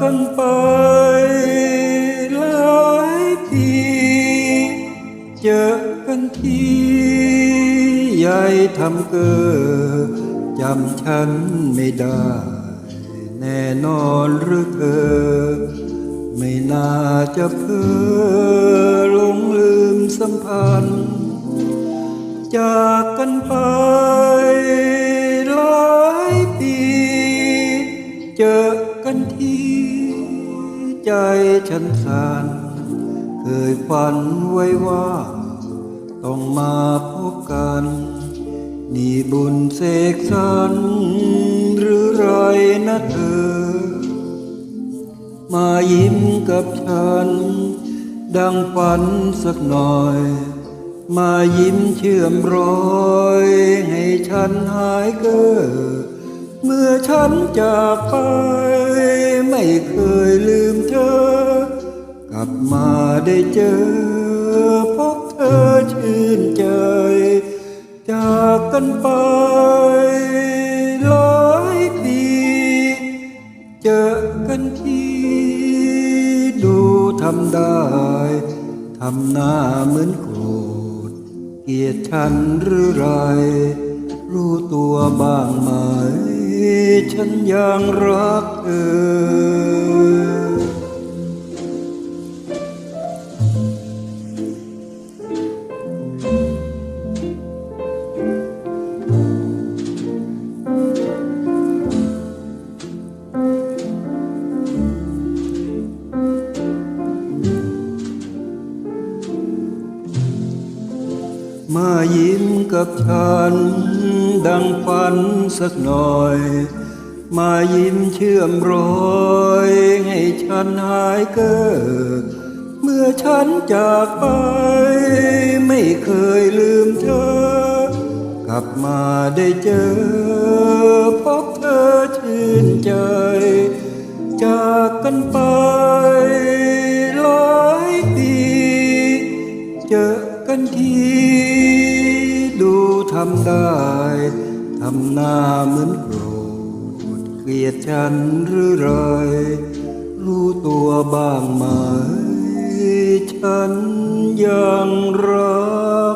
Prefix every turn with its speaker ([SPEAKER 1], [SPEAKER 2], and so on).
[SPEAKER 1] กันไปหลายปีเจอกันทียายทำเกอจำฉันไม่ได้ แน่นอนหรือเธอ ไม่น่าจะเพ้อลงลืมสัมพันธ์จากกันไปหลายปี เจอกันที่ ใจฉันสันเคยฝันไว้ว่า ต้องมาพบกัน นี่บุญเสกสรรหรือไรนะเธอ มายิ้มกับฉัน ดังฝันสักหน่อย มายิ้มเชื่อมรอย ให้ฉันหายเก้อ เมื่อฉันจากไป ไม่เคยลืมเธอ กลับมาได้เจอ พบเธอชื่นใจ จากกันไปหลายปีเจอกันทีดูทำได้ทำหน้าเหมือนโกรธเกลียดฉันหรือไร รู้ตัวบ้างไหม ฉันยังรักเธอมายิ้มกับฉัน ดังฝันสักหน่อย มายิ้มเชื่อมรอย ให้ฉันหายเกิดเมื่อฉันจากไป ไม่เคยลืมเธอ กลับมาได้เจอ พบเธอชื่นใจ จากกันไปหลายปี เจอกันที ทำได้ ทำหน้าเหมือนโกรธเกลียดฉันหรือไร รู้ตัวบ้างไหม ฉันยังรัก